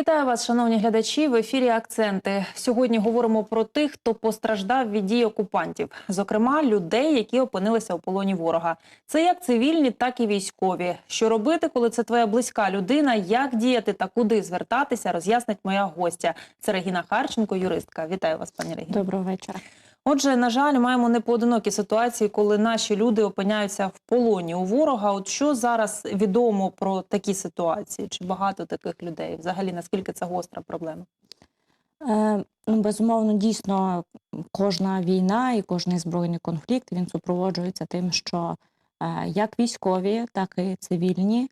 Вітаю вас, шановні глядачі. В ефірі Акценти. Сьогодні говоримо про тих, хто постраждав від дій окупантів, зокрема людей, які опинилися у полоні ворога. Це як цивільні, так і військові. Що робити, коли це твоя близька людина? Як діяти та куди звертатися? Роз'яснить моя гостя. Це Регіна Харченко, юристка. Вітаю вас, пані Регіна. Доброго вечора. Отже, на жаль, маємо непоодинокі ситуації, коли наші люди опиняються в полоні у ворога. От що зараз відомо про такі ситуації? Чи багато таких людей? Взагалі, наскільки це гостра проблема? Е, ну, безумовно, дійсно, кожна війна і кожний збройний конфлікт він супроводжується тим, що е, як військові, так і цивільні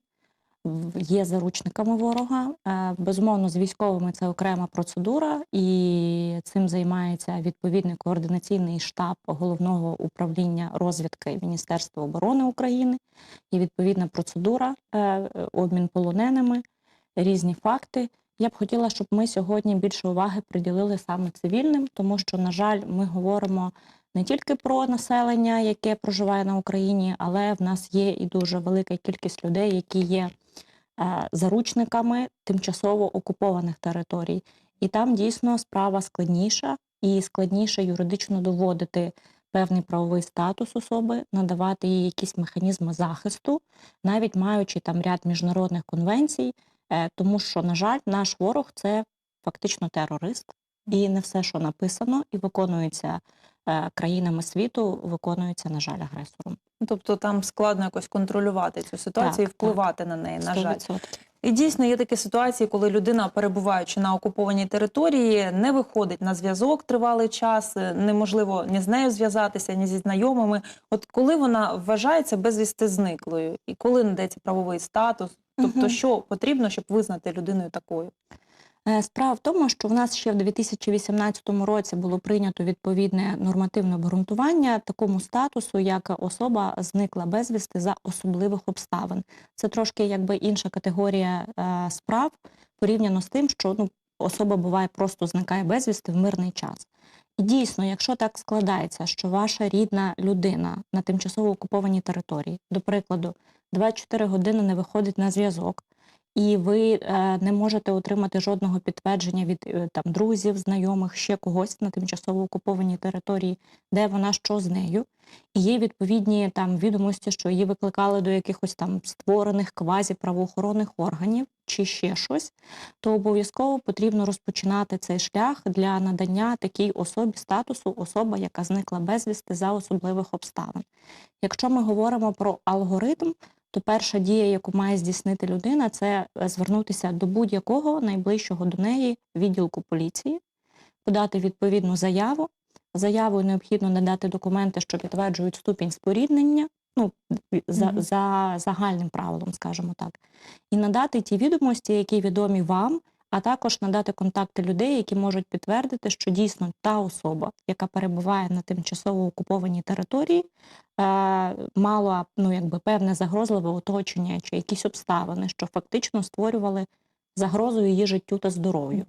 є заручниками ворога. Е, безумовно, з військовими це окрема процедура, і цим займається відповідний координаційний штаб головного управління розвідки Міністерства оборони України. Є відповідна процедура, е, обмін полоненими, різні факти. Я б хотіла, щоб ми сьогодні більше уваги приділили саме цивільним, тому що, на жаль, ми говоримо не тільки про населення, яке проживає на Україні, але в нас є і дуже велика кількість людей, які є заручниками тимчасово окупованих територій. І там дійсно справа складніша і складніше юридично доводити певний правовий статус особи, надавати їй якісь механізми захисту, навіть маючи там ряд міжнародних конвенцій. Е, Тому що, на жаль, наш ворог це фактично терорист, і не все, що написано і виконується е, країнами світу, виконується, на жаль, агресором. Ну, Тобто там складно якось контролювати цю ситуацію Так, і впливати на неї. На жаль, 100%. і дійсно є такі ситуації, коли людина, перебуваючи на окупованій території, не виходить на зв'язок тривалий час, е, неможливо ні з нею зв'язатися, ні зі знайомими. От коли вона вважається безвісти зниклою, і коли надається правовий статус, тобто Мгм. що потрібно, щоб визнати людиною такою? Е, Справа в тому, що в нас ще в 2018 році було прийнято відповідне нормативне обґрунтування такому статусу, як особа зникла безвісти за особливих обставин. Це трошки якби інша категорія е, справ порівняно з тим, що ну, особа буває просто зникає безвісти в мирний час. І дійсно, якщо так складається, що ваша рідна людина на тимчасово окупованій території, до прикладу, 24 години не виходить на зв'язок, і ви е, не можете отримати жодного підтвердження від е, там друзів, знайомих, ще когось на тимчасово окупованій території, де вона що з нею. І є відповідні там відомості, що її викликали до якихось там створених квазі правоохоронних органів чи ще щось, то обов'язково потрібно розпочинати цей шлях для надання такій особі статусу особа, яка зникла безвісти за особливих обставин. Якщо ми говоримо про алгоритм, то перша дія, яку має здійснити людина, це е, звернутися до будь-якого найближчого до неї відділку поліції, подати відповідну заяву. Заявою необхідно надати документи, що підтверджують ступінь споріднення, ну за за, Мгм. за загальним правилом, скажімо так, і надати ті відомості, які відомі вам, а також надати контакти людей, які можуть підтвердити, що дійсно та особа, яка перебуває на тимчасово окупованій території, е, мала ну, якби, певне загрозливе оточення чи якісь обставини, що фактично створювали загрозу її життю та здоров'ю.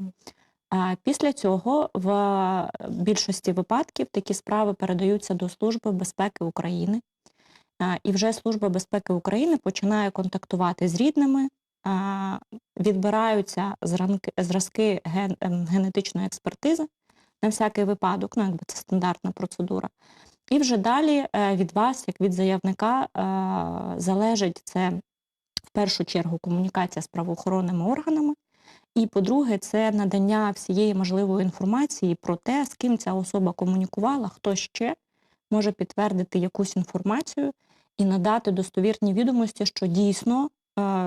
Після цього в більшості випадків такі справи передаються до Служби безпеки України. І вже Служба безпеки України починає контактувати з рідними, відбираються зразки ем, генетичної експертизи на всякий випадок, ну якби це стандартна процедура. І вже далі е, від вас, як від заявника, залежить це в першу чергу комунікація з правоохоронними органами. І по-друге, це надання всієї можливої інформації про те, з ким ця особа комунікувала, хто ще може підтвердити якусь інформацію і надати достовірні відомості, що дійсно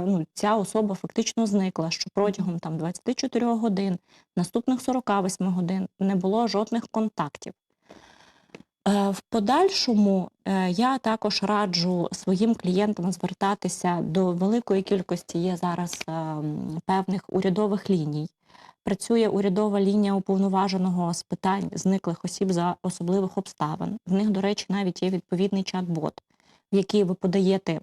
ну, ця особа фактично зникла, що протягом там 24 годин, наступних 48 годин не було жодних контактів. Е, В подальшому е, я також раджу своїм клієнтам звертатися до великої кількості є зараз е, певних урядових ліній. Працює урядова лінія уповноваженого з питань зниклих осіб за особливих обставин. В них, до речі, навіть є відповідний чат-бот, в який ви подаєте е,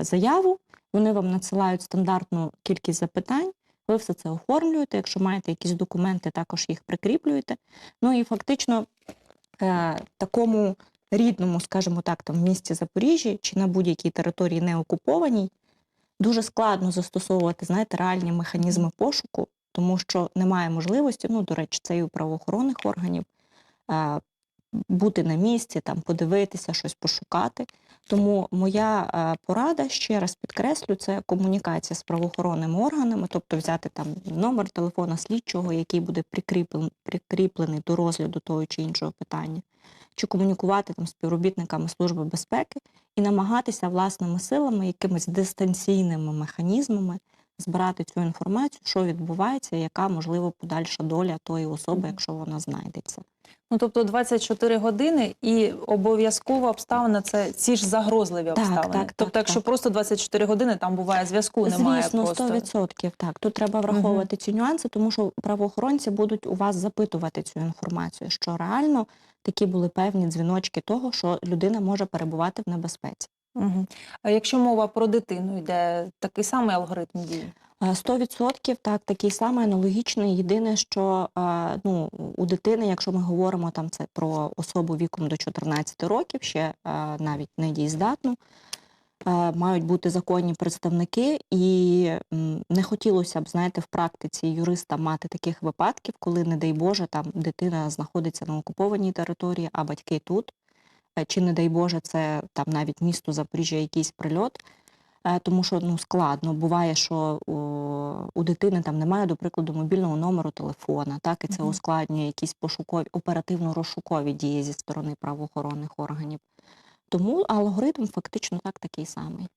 заяву, вони вам надсилають стандартну кількість запитань. Ви все це оформлюєте. Якщо маєте якісь документи, також їх прикріплюєте. Ну і фактично е, такому рідному, скажімо так, там в місті Запоріжжі чи на будь-якій території не окупованій, дуже складно застосовувати, знаєте, реальні механізми пошуку, тому що немає можливості, ну, до речі, це і у правоохоронних органів, е, бути на місці, там, подивитися, щось пошукати. Тому моя е, порада, ще раз підкреслю, це комунікація з правоохоронними органами, тобто взяти там номер телефона слідчого, який буде прикріплений, прикріплений до розгляду того чи іншого питання, чи комунікувати там з співробітниками Служби безпеки і намагатися власними силами, якимись дистанційними механізмами збирати цю інформацію, що відбувається, яка можливо подальша доля тої особи, якщо вона знайдеться. Ну тобто 24 години і обов'язкова обставина це ці ж загрозливі Так, обставини. так, тобто, так, якщо так. просто 24 години там буває зв'язку, немає Звісно, просто. 100% так. Тут треба враховувати ці нюанси, тому що правоохоронці будуть у вас запитувати цю інформацію, що реально такі були певні дзвіночки того, що людина може перебувати в небезпеці. Угу. А якщо мова про дитину йде такий самий алгоритм дії? Е, 100% так, такий самий аналогічний. Єдине, що е, ну, у дитини, якщо ми говоримо там це про особу віком до 14 років, ще е, навіть не дієздатну, е, мають бути законні представники, і не хотілося б, знаєте, в практиці юриста мати таких випадків, коли, не дай Боже, там дитина знаходиться на окупованій території, а батьки тут. Е, Чи, не дай Боже, це там навіть місто Запоріжжя якийсь прильот. Е, Тому що ну складно буває, що о, у дитини там немає, до прикладу, мобільного номеру телефона, так і це ускладнює якісь пошукові оперативно-розшукові дії зі сторони правоохоронних органів. Тому алгоритм фактично так такий самий.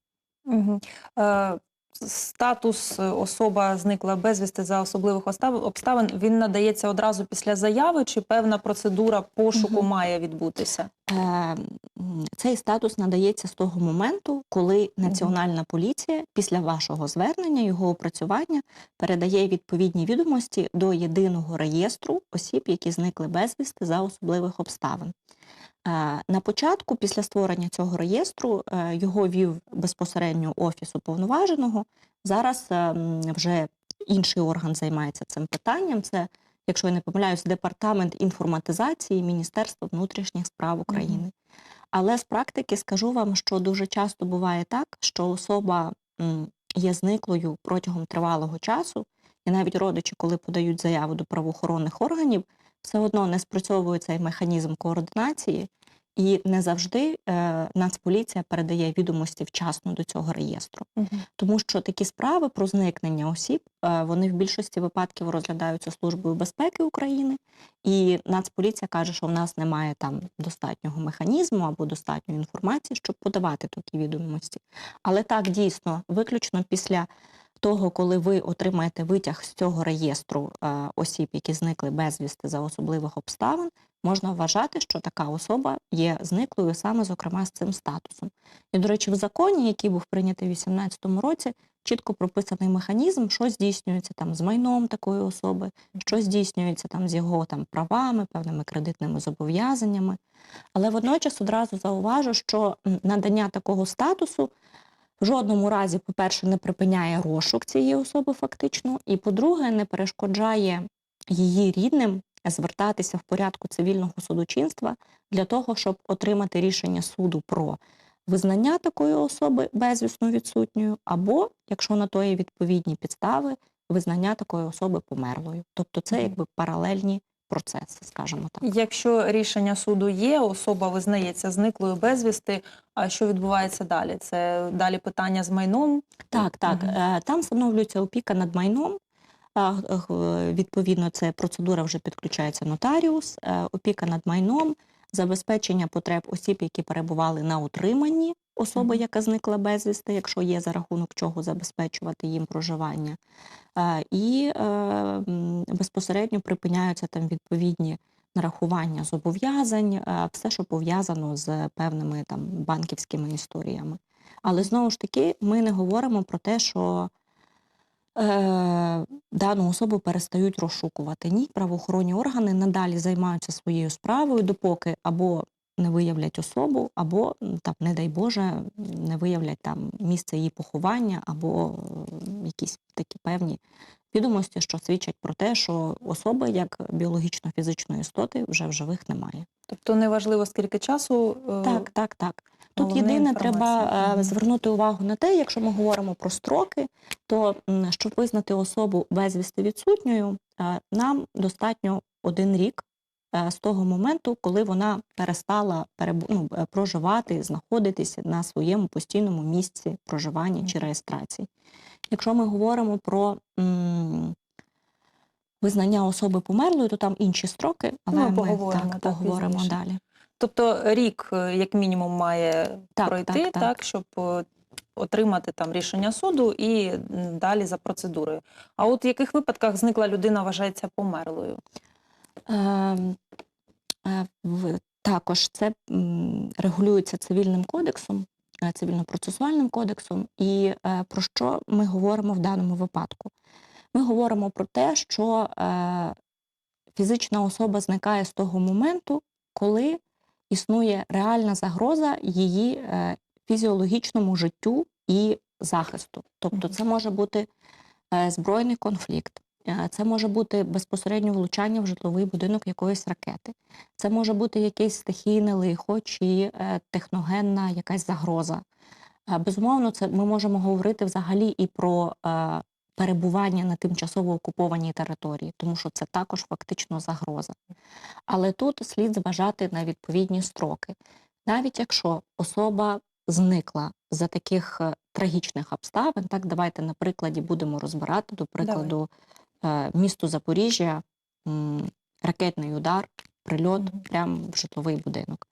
Угу. Е, статус е, особа зникла безвісти за особливих обставин, він надається одразу після заяви, чи певна процедура пошуку Мгм. має відбутися? Е, Цей статус надається з того моменту, коли Національна поліція після вашого звернення, його опрацювання передає відповідні відомості до єдиного реєстру осіб, які зникли безвісти за особливих обставин. Е, На початку, після створення цього реєстру, е, його вів безпосередньо офіс уповноваженого. Зараз е, вже інший орган займається цим питанням. Це, якщо я не помиляюсь, департамент інформатизації Міністерства внутрішніх справ України. Але з практики скажу вам, що дуже часто буває так, що особа є зниклою протягом тривалого часу, і навіть родичі, коли подають заяву до правоохоронних органів, все одно не спрацьовує цей механізм координації, і не завжди е, Нацполіція передає відомості вчасно до цього реєстру. Угу. Тому що такі справи про зникнення осіб е, вони в більшості випадків розглядаються Службою безпеки України, і Нацполіція каже, що в нас немає там достатнього механізму або достатньої інформації, щоб подавати такі відомості. Але так дійсно, виключно після того, коли ви отримаєте витяг з цього реєстру е, осіб, які зникли безвісти за особливих обставин, можна вважати, що така особа є зниклою саме, зокрема, з цим статусом. І, до речі, в законі, який був прийнятий у 2018 році, чітко прописаний механізм, що здійснюється там з майном такої особи, що здійснюється там з його там правами, певними кредитними зобов'язаннями. Але водночас одразу зауважу, що надання такого статусу в жодному разі, по-перше, не припиняє розшук цієї особи фактично, і по-друге, не перешкоджає її рідним звертатися в порядку цивільного судочинства для того, щоб отримати рішення суду про визнання такої особи безвісно відсутньою, або, якщо на то є відповідні підстави, визнання такої особи померлою. Тобто це якби паралельні процеси, скажімо так. Якщо рішення суду є, особа визнається зниклою безвісти. А що відбувається далі? Це далі питання з майном. Так, так. Е, Там встановлюється опіка над майном. Відповідно, це процедура вже підключається нотаріус, е, опіка над майном, забезпечення потреб осіб, які перебували на утриманні особи, яка зникла безвісти, якщо є за рахунок чого забезпечувати їм проживання. Е, І е, безпосередньо припиняються там відповідні нарахування зобов'язань, е, все, що пов'язано з певними там банківськими історіями. Але знову ж таки, ми не говоримо про те, що дану особу перестають розшукувати. Ні, правоохоронні органи надалі займаються своєю справою, допоки або не виявлять особу, або там, не дай Боже, не виявлять там місце її поховання, або е, якісь такі певні відомості, що свідчать про те, що особи як біологічно-фізичної істоти вже в живих немає. Тобто неважливо скільки часу. е, Так, так, так. Тут єдине треба е, звернути увагу на те, якщо ми говоримо про строки, то щоб визнати особу безвісти відсутньою, е, нам достатньо один рік з того моменту, коли вона перестала ну, е, проживати, знаходитися на своєму постійному місці проживання чи реєстрації. Якщо ми говоримо про м, визнання особи померлою, то там інші строки, але Ну, ми поговоримо, так, так, поговоримо пізніше. далі. Тобто рік, е, як мінімум, має Так, пройти, так, так, так. щоб е, отримати там рішення суду і далі за процедурою. А от в яких випадках зникла людина вважається померлою? Ем, е, Також це регулюється цивільним кодексом, е, цивільно-процесуальним кодексом. І е, про що ми говоримо в даному випадку? Ми говоримо про те, що фізична особа зникає з того моменту, коли існує реальна загроза її фізіологічному життю і захисту. Тобто, це може бути збройний конфлікт. Е, Це може бути безпосередньо влучання в житловий будинок якоїсь ракети. Це може бути якесь стихійне лихо чи е, техногенна якась загроза. Е, Безумовно, це ми можемо говорити взагалі і про перебування на тимчасово окупованій території, тому що це також фактично загроза. Але тут слід зважати на відповідні строки. Навіть якщо особа зникла за таких трагічних обставин, так давайте на прикладі будемо розбирати, до прикладу, е, місто Запоріжжя, ракетний удар, прильот прямо в житловий будинок.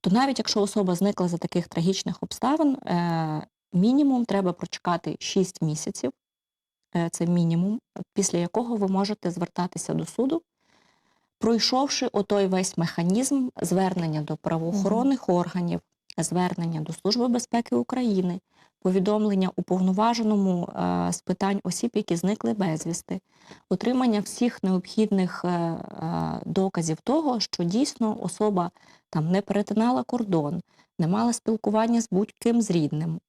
То навіть якщо особа зникла за таких трагічних обставин, е, мінімум треба прочекати 6 місяців, е, це мінімум, після якого ви можете звертатися до суду, пройшовши отой весь механізм звернення до правоохоронних органів, звернення до Служби безпеки України, повідомлення уповноваженому е, з питань осіб, які зникли безвісти, отримання всіх необхідних е, е, доказів того, що дійсно особа там не перетинала кордон, не мала спілкування з будь-ким з рідним,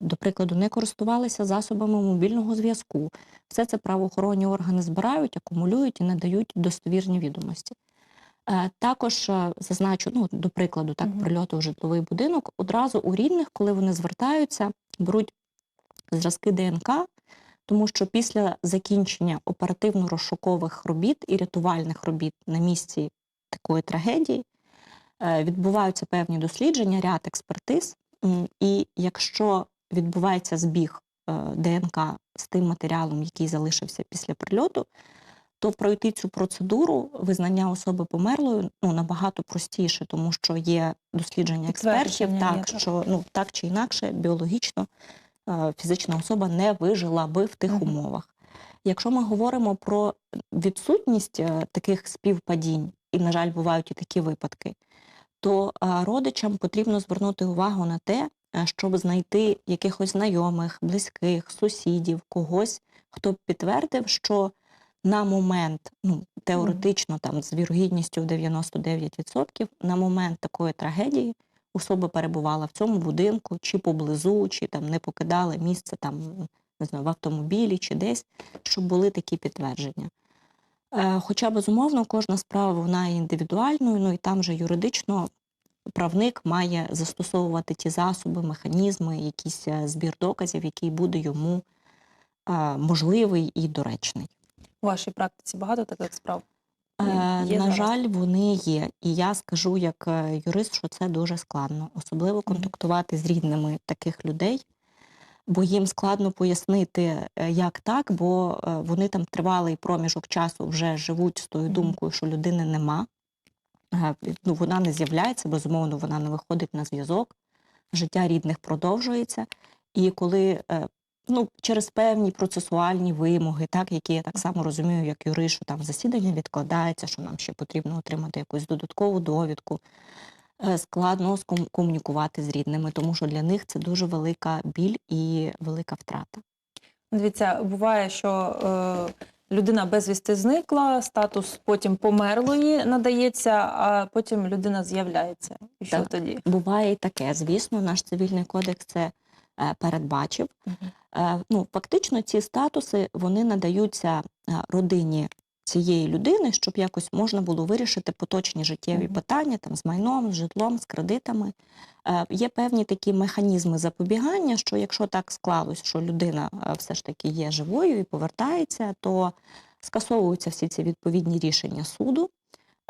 до прикладу, не користувалися засобами мобільного зв'язку. Все це правоохоронні органи збирають, акумулюють і надають достовірні відомості. Е, Також е, зазначу, ну, до прикладу, так, прильоту в житловий будинок, одразу у рідних, коли вони звертаються, беруть зразки ДНК, тому що після закінчення оперативно-розшукових робіт і рятувальних робіт на місці такої трагедії е, відбуваються певні дослідження, ряд експертиз. І якщо відбувається збіг ДНК з тим матеріалом, який залишився після прильоту, то пройти цю процедуру визнання особи померлою ну, набагато простіше, тому що є дослідження експертів, є, так, що ну, так чи інакше біологічно е, фізична особа не вижила би в тих умовах. Якщо ми говоримо про відсутність е, таких співпадінь, і, на жаль, бувають і такі випадки, то е, родичам потрібно звернути увагу на те, щоб знайти якихось знайомих, близьких, сусідів, когось, хто б підтвердив, що на момент, ну теоретично там з вірогідністю в 99%, на момент такої трагедії особа перебувала в цьому будинку, чи поблизу, чи там не покидала місце там, не знаю, в автомобілі чи десь, щоб були такі підтвердження. Е, Хоча, безумовно, кожна справа вона є індивідуальною, ну і там же юридично правник має застосовувати ті засоби, механізми, якийсь е, збір доказів, який буде йому е, можливий і доречний. У вашій практиці багато таких справ? Е, Є на зараз? жаль, вони є. І я скажу як е, юрист, що це дуже складно, особливо контактувати з рідними таких людей, бо їм складно пояснити, е, як так, бо вони там тривалий проміжок часу вже живуть з тою думкою, що людини нема. Ну, вона не з'являється, безумовно, вона не виходить на зв'язок, життя рідних продовжується. І коли ну, через певні процесуальні вимоги, так, які я так само розумію, як юри, що там засідання відкладається, що нам ще потрібно отримати якусь додаткову довідку, е, складно комунікувати з рідними, тому що для них це дуже велика біль і велика втрата. Дивіться, буває, що е, людина безвісти зникла, статус потім померлої надається, а потім людина з'являється. І що Так. тоді? Буває і таке. Звісно, наш цивільний кодекс це е, передбачив. Угу. Ну, фактично, ці статуси вони надаються е, родині цієї людини, щоб якось можна було вирішити поточні життєві питання там з майном, з житлом, з кредитами. Е, Є певні такі механізми запобігання, що якщо так склалось, що людина е, все ж таки є живою і повертається, то скасовуються всі ці відповідні рішення суду.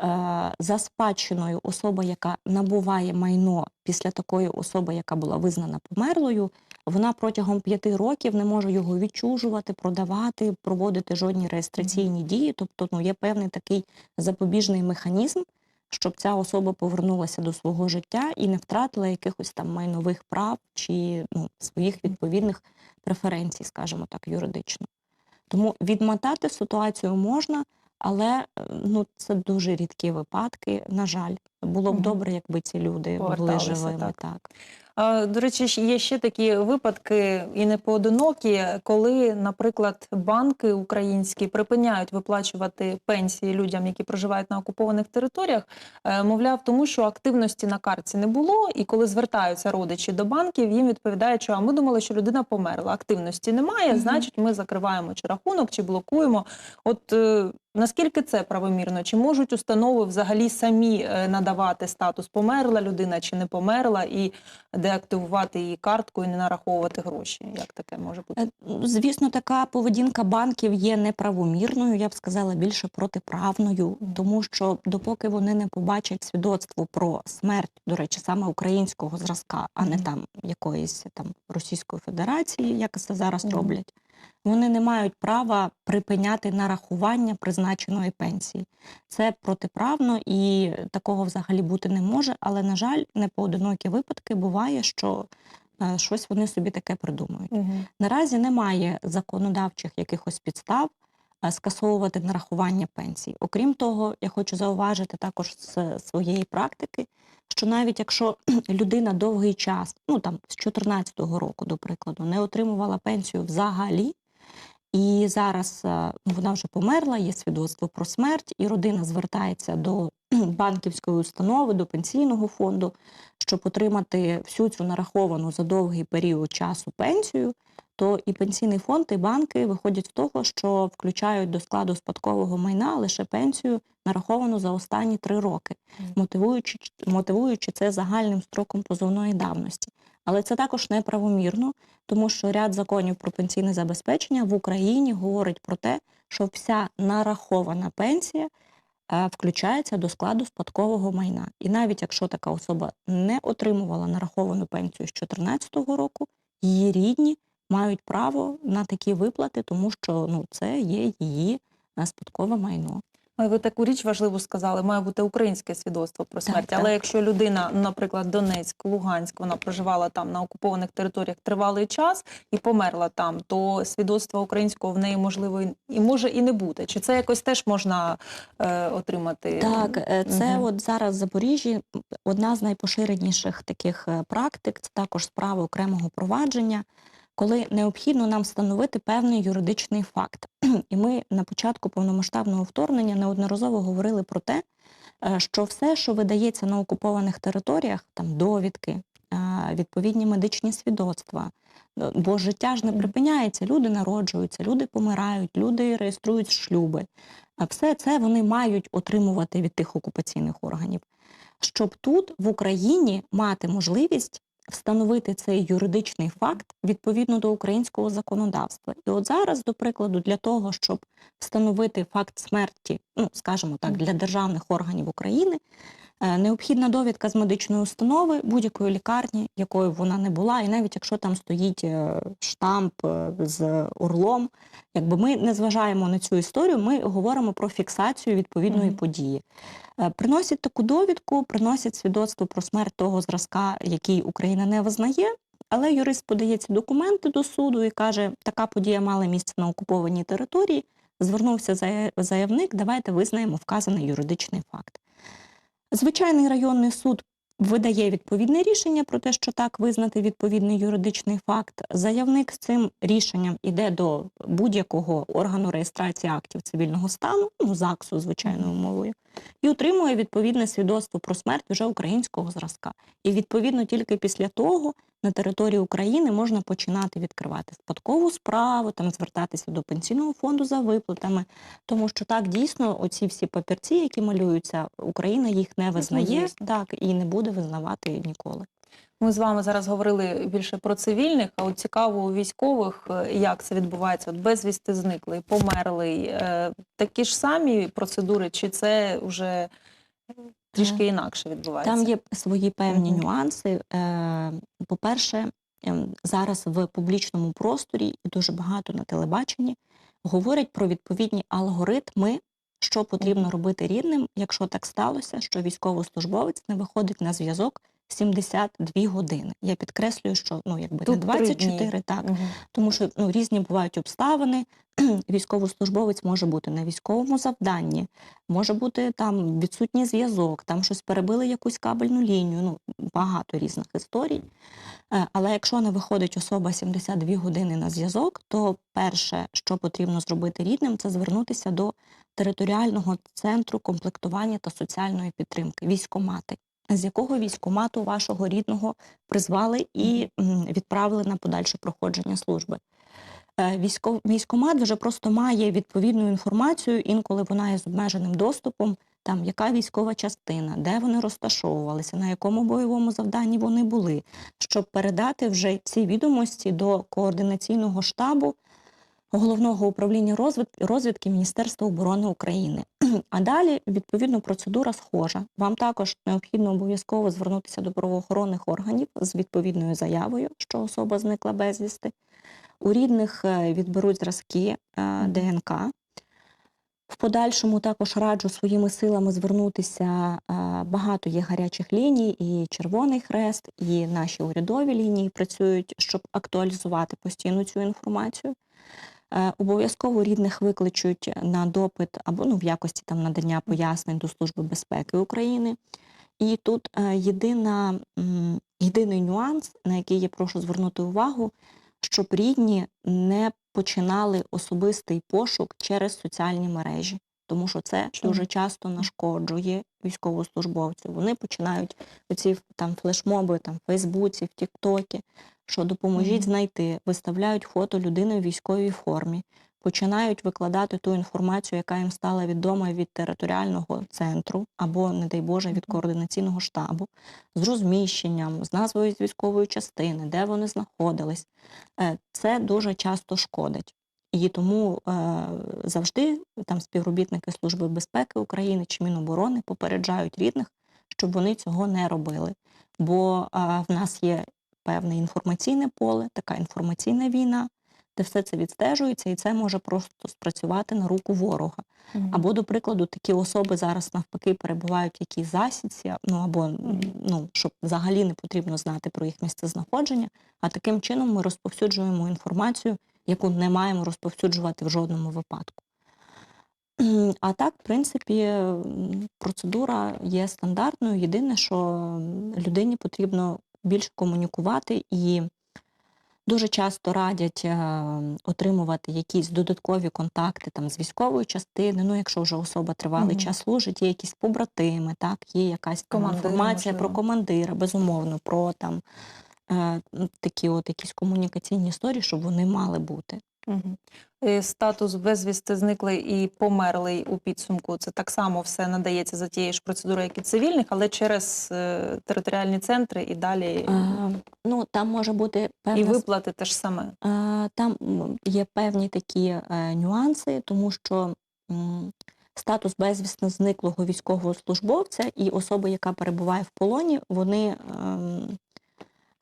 Е, За спадщиною особа, яка набуває майно після такої особи, яка була визнана померлою, вона протягом п'яти років не може його відчужувати, продавати, проводити жодні реєстраційні дії. Тобто ну, є певний такий запобіжний механізм, щоб ця особа повернулася до свого життя і не втратила якихось там майнових прав чи ну, своїх відповідних преференцій, скажімо так, юридично. Тому відмотати ситуацію можна, але е, ну, це дуже рідкі випадки. На жаль, було б добре, якби ці люди були живими. так. Так. А, До речі, є ще такі випадки, і не поодинокі, коли, наприклад, банки українські припиняють виплачувати пенсії людям, які проживають на окупованих територіях, е, мовляв, тому що активності на картці не було, і коли звертаються родичі до банків, їм відповідають, що а ми думали, що людина померла. Активності немає, значить, ми закриваємо чи рахунок, чи блокуємо. От е, наскільки це правомірно? Чи можуть установи взагалі самі е, надавати статус померла людина чи не померла, і деактивувати її картку і не нараховувати гроші? Як таке може бути? Е, Звісно, така поведінка банків є неправомірною, я б сказала, більше протиправною, тому що допоки вони не побачать свідоцтво про смерть, до речі, саме українського зразка, а не там якоїсь там Російської Федерації, як це зараз роблять, вони не мають права припиняти нарахування призначеної пенсії. Це протиправно і такого взагалі бути не може. Але, на жаль, не поодинокі випадки буває, що е, щось вони собі таке придумують. Угу. Наразі немає законодавчих якихось підстав скасовувати нарахування пенсій. Окрім того, я хочу зауважити також з своєї практики, що навіть якщо людина довгий час, ну там з 2014 року, до прикладу, не отримувала пенсію взагалі, і зараз е, вона вже померла, є свідоцтво про смерть, і родина звертається до банківської установи, до пенсійного фонду, щоб отримати всю цю нараховану за довгий період часу пенсію, то і пенсійний фонд, і банки виходять з того, що включають до складу спадкового майна лише пенсію, нараховану за останні три роки, мотивуючи, мотивуючи це загальним строком позовної давності. Але це також неправомірно, тому що ряд законів про пенсійне забезпечення в Україні говорить про те, що вся нарахована пенсія е, включається до складу спадкового майна. І навіть якщо така особа не отримувала нараховану пенсію з 2014 року, її рідні мають право на такі виплати, тому що ну, це є її е, спадкове майно. Ви таку річ важливу сказали, має бути українське свідоцтво про смерть. так. Але якщо людина, наприклад, Донецьк, Луганськ, вона проживала там на окупованих територіях тривалий час і померла там, то свідоцтва українського в неї можливо і- може і не бути. Чи це якось теж можна е, отримати? Так, е, це Мгм. от зараз в Запоріжжі одна з найпоширеніших таких е, практик, це також справа окремого провадження, коли необхідно нам встановити певний юридичний факт. І ми на початку повномасштабного вторгнення неодноразово говорили про те, е, що все, що видається на окупованих територіях, там довідки, е, відповідні медичні свідоцтва. е, Бо життя ж не припиняється, люди народжуються, люди помирають, люди реєструють шлюби. Все це вони мають отримувати від тих окупаційних органів, щоб тут в Україні мати можливість встановити цей юридичний факт відповідно до українського законодавства. І от зараз, до прикладу, для того, щоб встановити факт смерті, ну скажімо так, для державних органів України, необхідна довідка з медичної установи будь-якої лікарні, якою вона не була, і навіть якщо там стоїть е, штамп е, з орлом, якби ми не зважаємо на цю історію, ми говоримо про фіксацію відповідної Мгм. події. Е, Приносять таку довідку, приносять свідоцтво про смерть того зразка, який Україна не визнає. Але юрист подає ці документи до суду і каже, така подія мала місце на окупованій території. Звернувся зая- заявник, давайте визнаємо вказаний юридичний факт. Звичайний районний суд видає відповідне рішення про те, що так визнати відповідний юридичний факт. Заявник з цим рішенням іде до будь-якого органу реєстрації актів цивільного стану, ну ЗАГСу, звичайною мовою, і отримує відповідне свідоцтво про смерть вже українського зразка. І відповідно тільки після того на території України можна починати відкривати спадкову справу, там звертатися до пенсійного фонду за виплатами, тому що так дійсно оці всі папірці, які малюються, Україна їх не визнає, так і не буде визнавати ніколи. Ми з вами зараз говорили більше про цивільних, а от цікаво у військових, е, як це відбувається. От безвісти зниклий, померлий. е, Такі ж самі процедури, чи це вже трішки інакше відбувається? Там є свої певні нюанси. Е, По-перше, ем, зараз в публічному просторі і дуже багато на телебаченні говорять про відповідні алгоритми, що потрібно робити рідним, якщо так сталося, що військовослужбовець не виходить на зв'язок 72 години. Я підкреслюю, що ну якби Тут не три 24, дні. так Мгм. тому що ну, різні бувають обставини. Військовослужбовець може бути на військовому завданні, може бути там відсутній зв'язок, там щось перебили якусь кабельну лінію. Ну багато різних історій. Е, Але якщо не виходить особа 72 години на зв'язок, то перше, що потрібно зробити рідним, це звернутися до територіального центру комплектування та соціальної підтримки військомати. З якого військомату вашого рідного призвали і відправили на подальше проходження служби. Е, військомат вже просто має відповідну інформацію, інколи вона є з обмеженим доступом, там яка військова частина, де вони розташовувалися, на якому бойовому завданні вони були, щоб передати вже ці відомості до координаційного штабу головного управління розвідки Міністерства оборони України. А далі відповідно процедура схожа. Вам також необхідно обов'язково звернутися до правоохоронних органів з відповідною заявою, що особа зникла безвісти. У рідних е, відберуть зразки е, ДНК. В подальшому також раджу своїми силами звернутися. е, Багато є гарячих ліній, і Червоний Хрест, і наші урядові лінії працюють, щоб актуалізувати постійно цю інформацію. Е, Обов'язково рідних викличуть на допит або ну, в якості там надання пояснень до Служби безпеки України. І тут е, єдина, єдиний нюанс, на який я прошу звернути увагу, щоб рідні не починали особистий пошук через соціальні мережі, тому що це Чому? дуже часто нашкоджує військовослужбовцю. Вони починають оці там флешмоби там, в Фейсбуці, в Тіктокі, що допоможіть знайти, виставляють фото людини в військовій формі, починають викладати ту інформацію, яка їм стала відома від територіального центру або, не дай Боже, від координаційного штабу, з розміщенням, з назвою з військової частини, де вони знаходились. Е, Це дуже часто шкодить. І тому е, завжди там співробітники Служби безпеки України чи Міноборони попереджають рідних, щоб вони цього не робили. Бо е, в нас є певне інформаційне поле, така інформаційна війна, де все це відстежується, і це може просто спрацювати на руку ворога. Мгм. Або, до прикладу, такі особи зараз навпаки перебувають в якійсь засідці, ну або ну, щоб взагалі не потрібно знати про їх місце знаходження. А таким чином ми розповсюджуємо інформацію, яку не маємо розповсюджувати в жодному випадку. А так, в принципі, процедура є стандартною. Єдине, що людині потрібно більше комунікувати і дуже часто радять е, отримувати якісь додаткові контакти там з військової частини. Ну, якщо вже особа тривалий Мгм. час служить, є якісь побратими, так, є якась там інформація про командира, безумовно, про там е, такі от якісь комунікаційні історії, щоб вони мали бути. Е, Статус безвісти зниклий і померлий у підсумку. Це так само все надається за тією ж процедурою, як і цивільних, але через е, територіальні центри і далі Е, ну, там може бути і певна виплати теж саме. Е, Там є певні такі е, нюанси, тому що м, статус безвісно зниклого військовослужбовця і особи, яка перебуває в полоні, вони, ем,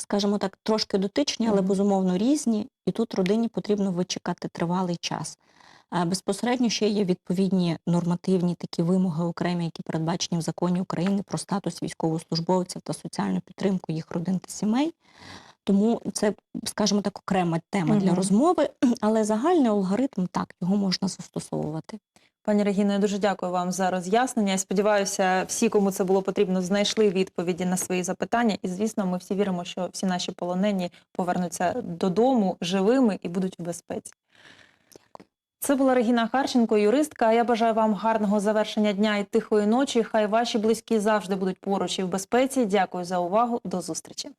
скажімо так, трошки дотичні, але безумовно різні, і тут родині потрібно вичекати тривалий час. Безпосередньо ще є відповідні нормативні такі вимоги окремі, які передбачені в законі України про статус військовослужбовців та соціальну підтримку їх родин та сімей. Тому це, скажімо так, окрема тема для розмови, але загальний алгоритм так, його можна застосовувати. Пані Регіно, я дуже дякую вам за роз'яснення. Я сподіваюся, всі, кому це було потрібно, знайшли відповіді на свої запитання. І звісно, ми всі віримо, що всі наші полонені повернуться додому живими і будуть в безпеці. Це була Регіна Харченко, юристка. Я бажаю вам гарного завершення дня і тихої ночі. Хай ваші близькі завжди будуть поруч і в безпеці. Дякую за увагу. До зустрічі.